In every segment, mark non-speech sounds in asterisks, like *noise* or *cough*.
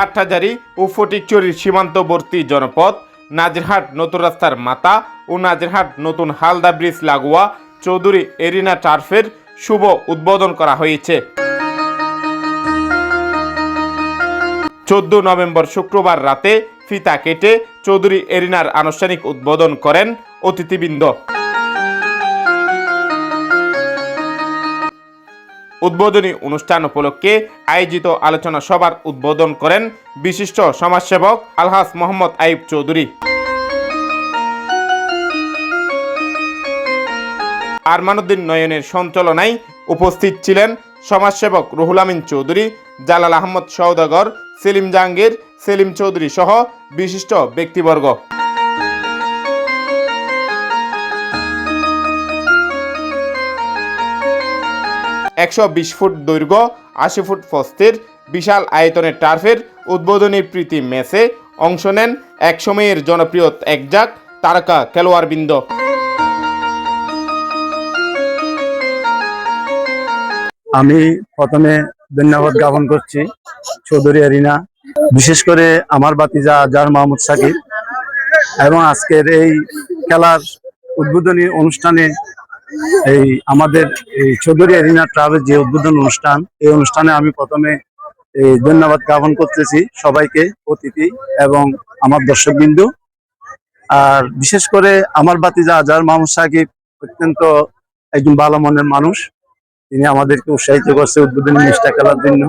হাটহাজারি ও ফটিকচুরির সীমান্তবর্তী জনপদ, নাজিরহাট নতুন রাস্তার মাতা ও নাজিরহাট নতুন হালদা ব্রিজ লাগোয়া চৌধুরী এরিনা টার্ফের শুভ উদ্বোধন করা হয়েছে। চোদ্দ নভেম্বর শুক্রবার রাতে ফিতা কেটে চৌধুরী এরিনার আনুষ্ঠানিক উদ্বোধন করেন অতিথিবৃন্দ। উদ্বোধনী অনুষ্ঠান উপলক্ষে আয়োজিত আলোচনা সভার উদ্বোধন করেন বিশিষ্ট সমাজসেবক আলহাস মোহাম্মদ আইব চৌধুরী। আরমানুদ্দিন নয়নের সঞ্চালনায় উপস্থিত ছিলেন সমাজসেবক রুহুল আমিন চৌধুরী, জালাল আহমদ সৌদাগর সেলিম জাহাঙ্গীর, সেলিম চৌধুরী সহ বিশিষ্ট ব্যক্তিবর্গ। একশো বিশ ফুট দৈর্ঘ্য, আশি ফুট ফস্তির, বিশাল আয়তনের টার্ফের উদ্বোধনী প্রীতি ম্যাচে অংশ নেন এক সময়ের জনপ্রিয় একজাক তারকা খেলোয়াড়বৃন্দ। আমি প্রথমে ধন্যবাদ জ্ঞাপন করছি চৌধুরী আরিনা বিশেষ করে আমার বাতিজা আজার মাহমুদ সাকিব এবং আজকের এই খেলার উদ্বোধনী অনুষ্ঠানে এই আমাদের এই চৌধুরী আরিনা ট্রাভেল যে উদ্বোধন অনুষ্ঠান, এই অনুষ্ঠানে আমি প্রথমে এই ধন্যবাদ জ্ঞাপন করতেছি সবাইকে, অতিথি এবং আমার দর্শকবিন্দু। আর বিশেষ করে আমার বাতিজা আজার মাহমুদ সাকিব অত্যন্ত একজন ভালো মনের মানুষ। তিনি আমাদেরকে উৎসাহিত করছে উদ্বোধনী ম্যাচটা খেলার জন্য।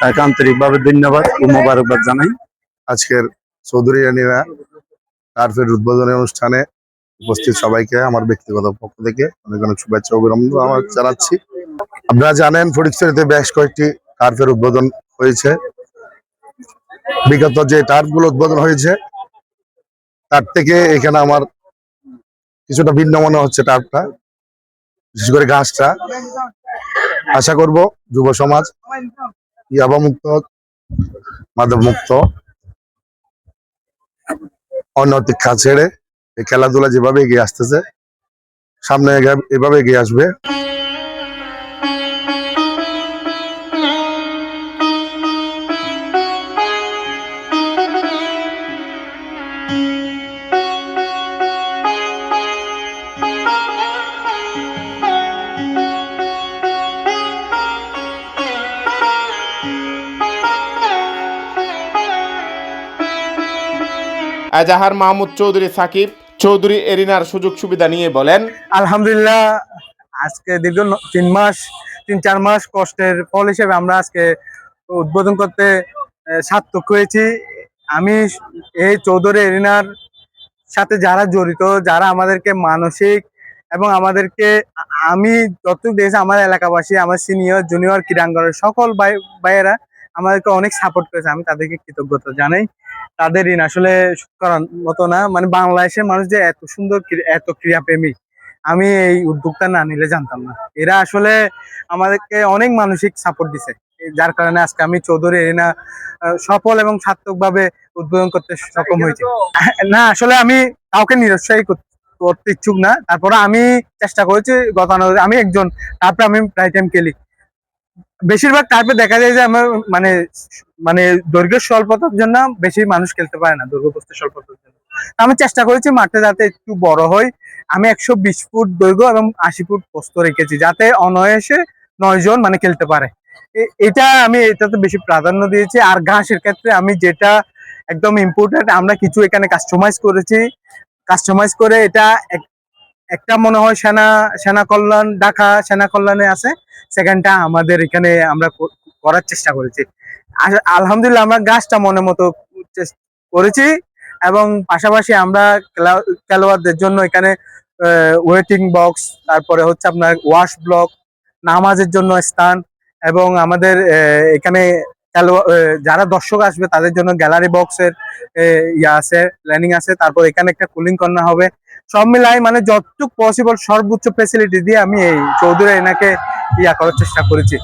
তাকে আন্তরিকভাবে ধন্যবাদ ও মোবারকবাদ জানাই। আজকের চৌধুরী রানীরা টার্ফের উদ্বোধনী অনুষ্ঠানে উপস্থিত সবাইকে, আমার ব্যক্তিগত পক্ষ থেকে অনেক অনেক শুভেচ্ছা অভিনন্দন আমার জানাচ্ছি। আপনারা জানেন ফটিকছড়িতে বেশ কয়েকটি টার্ফের উদ্বোধন হয়েছে। বিগত যে টার্ফগুলো উদ্বোধন হয়েছে, তার থেকে এখানে আমার কিছুটা ভিন্ন মনে হচ্ছে টার্ফটা বিশেষ করে ঘাসটা। আশা করব যুব সমাজ, ইয়াবা মুক্ত, মাদক মুক্ত অনৈতিক কাজ ছেড়ে এই খেলাধুলা যেভাবে এগিয়ে আসতেছে সামনে এভাবে এগিয়ে আসবে। এজাহার মাহমুদ চৌধুরী সাকিব চৌধুরী এরিনার সুযোগ সুবিধা নিয়ে বলেন, আলহামদুলিল্লাহ, আজকে দীর্ঘ তিন মাস, তিন চার মাস কষ্টের ফল হিসেবে আমরা আজকে উদ্বোধন করতে সার্থক হয়েছি। আমি এই চৌধুরী এরিনার সাথে যারা জড়িত, যারা আমাদেরকে মানসিক এবং আমাদেরকে, আমি যতটুকু দেখেছি, আমার এলাকাবাসী, আমার সিনিয়র, জুনিয়র, ক্রীড়াঙ্গনের সকল ভাই ভাইয়েরা আমাদেরকে অনেক সাপোর্ট করেছে, আমি তাদেরকে কৃতজ্ঞতা জানাই। তাদের ঋণ আসলে করার মতো না মানে বাংলাদেশের মানুষ যে এত সুন্দর এত ক্রীড়াপ্রেমী, আমি এই উদ্যোগটা না নিলে জানতাম না। এরা আসলে আমাদেরকে অনেক মানসিক সাপোর্ট দিছে, যার কারণে আজকে আমি চৌধুরী এরিনা সফল এবং সার্থকভাবে উদ্বোধন করতে সক্ষম হয়েছি। *laughs* না, আসলে আমি কাউকে নিরুৎসাহী করতে ইচ্ছুক না তারপরে আমি চেষ্টা করেছি গতানুগতিক, আমি একজন, তারপরে আমি প্রায় টাইম খেলি। বেশিরভাগ টাইপে দেখা যায় যে আমার মানে মানে দৈর্ঘ্য স্বল্পতার জন্য বেশি মানুষ খেলতে পারে না, দৈর্ঘ্য প্রস্থ স্বল্পতার জন্য। আমি চেষ্টা করেছি মাঠে যাতে একটু বড় হয় আমি একশো বিশ ফুট দৈর্ঘ্য এবং আশি ফুট প্রস্থ রেখেছি যাতে অনায়াসে নয় জন মানে খেলতে পারে। এটা আমি এটাতে বেশি প্রাধান্য দিয়েছি। আর ঘাসের ক্ষেত্রে আমি যেটা একদম ইম্পর্টেন্ট আমরা কিছু এখানে কাস্টমাইজ করেছি। কাস্টমাইজ করে এটা একটা মনে হয় সেনা সেনা কল্যাণ, ঢাকা সেনা কল্যাণে আছে। সেকেন্ডটা আমাদের এখানে আমরা করার চেষ্টা করেছি। আলহামদুলিল্লাহ আমরা গাছটা মনে মতো করেছি এবং পাশাপাশি আমরা খেলা- খেলোয়াড়দের জন্য এখানে ওয়েটিং বক্স তারপরে হচ্ছে আপনার ওয়াশ ব্লক নামাজের জন্য স্থান এবং আমাদের এখানে যারা দর্শক আসবে তাদের জন্য গ্যালারি বক্সের ইয়া আছে প্ল্যানিং আছে। তারপর এখানে একটা কুলিং কর্নার হবে। সব মিলাই মানে যতটুকু পসিবল সর্বোচ্চ ফেসিলিটি দিয়ে আমি এই চৌধুরী এনাকে ইয়া করার চেষ্টা করেছি।